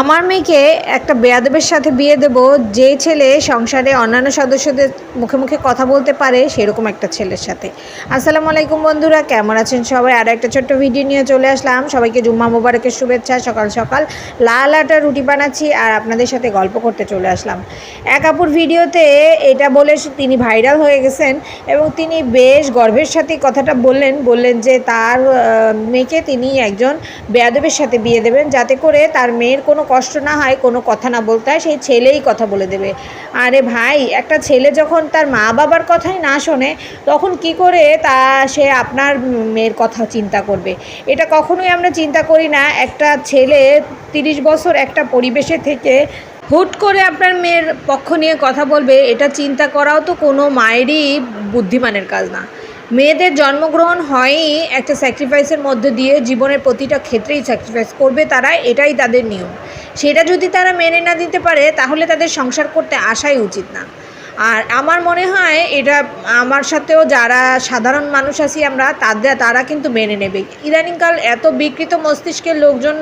আমার মেয়েকে একটা বেয়াদবের সাথে বিয়ে দেব, যে ছেলে সংসারে অন্যান্য সদস্যদের মুখে মুখে কথা বলতে পারে সেরকম একটা ছেলের সাথে। আসসালামু আলাইকুম বন্ধুরা, কেমন আছেন সবাই? আর একটা ছোট্ট ভিডিও নিয়ে চলে আসলাম। সবাইকে জুম্মা মোবারকের শুভেচ্ছা, সকাল সকাল লাল আটা রুটি বানাচ্ছি আর আপনাদের সাথে গল্প করতে চলে আসলাম। এক আপুর ভিডিওতে এটা বলে তিনি ভাইরাল হয়ে গেছেন এবং তিনি বেশ গর্বের সাথে কথাটা বললেন। বললেন যে তার মেয়েকে তিনি একজন বেয়াদবের সাথে বিয়ে দেবেন, যাতে করে তার মেয়ের কোনো কষ্ট না হয়, কোনো কথা না বলতে হয়, সেই ছেলেই কথা বলে দেবে। আরে ভাই, একটা ছেলে যখন তার মা বাবার কথাই না শোনে, তখন কি করে তা সে আপনার মেয়ের কথা চিন্তা করবে? এটা কখনোই আমরা চিন্তা করি না, একটা ছেলে তিরিশ বছর একটা পরিবেশে থেকে হুট করে আপনার মেয়ের পক্ষ নিয়ে কথা বলবে, এটা চিন্তা করাও তো কোনো মায়েরই বুদ্ধিমানের কাজ না। মেয়েদের জন্মগ্রহণ হয়ই একটা স্যাক্রিফাইসের মধ্যে দিয়ে জীবনের প্রতিটা ক্ষেত্রেই স্যাক্রিফাইস করবে তারা, এটাই তাদের নিয়ম। সেটা যদি তারা মেনে না দিতে পারে, তাহলে তাদের সংসার করতে আসাই উচিত না। আর আমার মনে হয় এটা আমার সাথেও যারা সাধারণ মানুষ আছি আমরা, তাদের, তারা কিন্তু মেনে নেবে। ইদানিংকাল এত বিকৃত মস্তিষ্কের লোকজন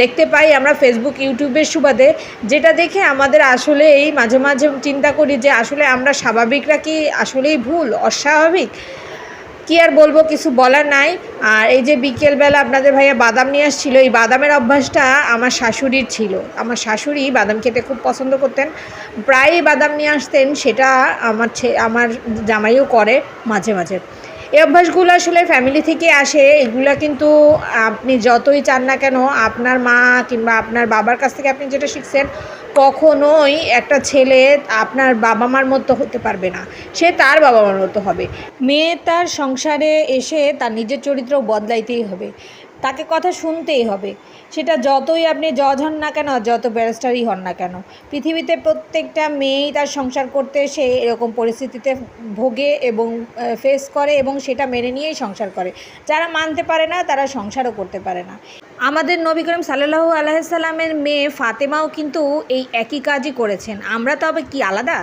দেখতে পাই আমরা ফেসবুক ইউটিউবের সুবাদে, যেটা দেখে আমাদের আসলে এই মাঝে মাঝে চিন্তা করি যে আসলে আমরা স্বাভাবিকরা কি আসলেই ভুল, অস্বাভাবিক? কি আর বলব, কিছু বলার নাই। আর এই যে বিকেলবেলা আপনাদের ভাইয়া বাদাম নিয়ে আসছিল, এই বাদামের অভ্যাসটা আমার শাশুড়ির ছিল। আমার শাশুড়ি বাদাম খেতে খুব পছন্দ করতেন। প্রায়ই বাদাম নিয়ে আসতেন, সেটা আমার আমার জামাইও করে মাঝে মাঝে। এই অভ্যাসগুলো আসলে ফ্যামিলি থেকে আসে, এগুলো কিন্তু আপনি যতই চান না কেন, আপনার মা কিংবা আপনার বাবার কাছ থেকে আপনি যেটা শিখছেন, কখনোই একটা ছেলে আপনার বাবা মার মতো হতে পারবে না। সে তার বাবা মার মতো হবে। মেয়ে তার সংসারে এসে তার নিজের চরিত্র বদলাইতেই হবে। তাকে কথা শুনতেই হবে। সেটা যতই আপনি জজ হন না কেন, যত ব্যারিস্টারই হন না কেন, পৃথিবীতে প্রত্যেকটা মেয়েই তার সংসার করতে সে এরকম পরিস্থিতিতে ভোগে এবং ফেস করে এবং সেটা মেনে নিয়েই সংসার করে। যারা মানতে পারে না, তারা সংসারও করতে পারে না। আমাদের নবী করিম সাল্লাহু আলাইসাল্লামের মেয়ে ফাতেমাও কিন্তু এই একই কাজই করেছেন। আমরা তবে কি আলাদা?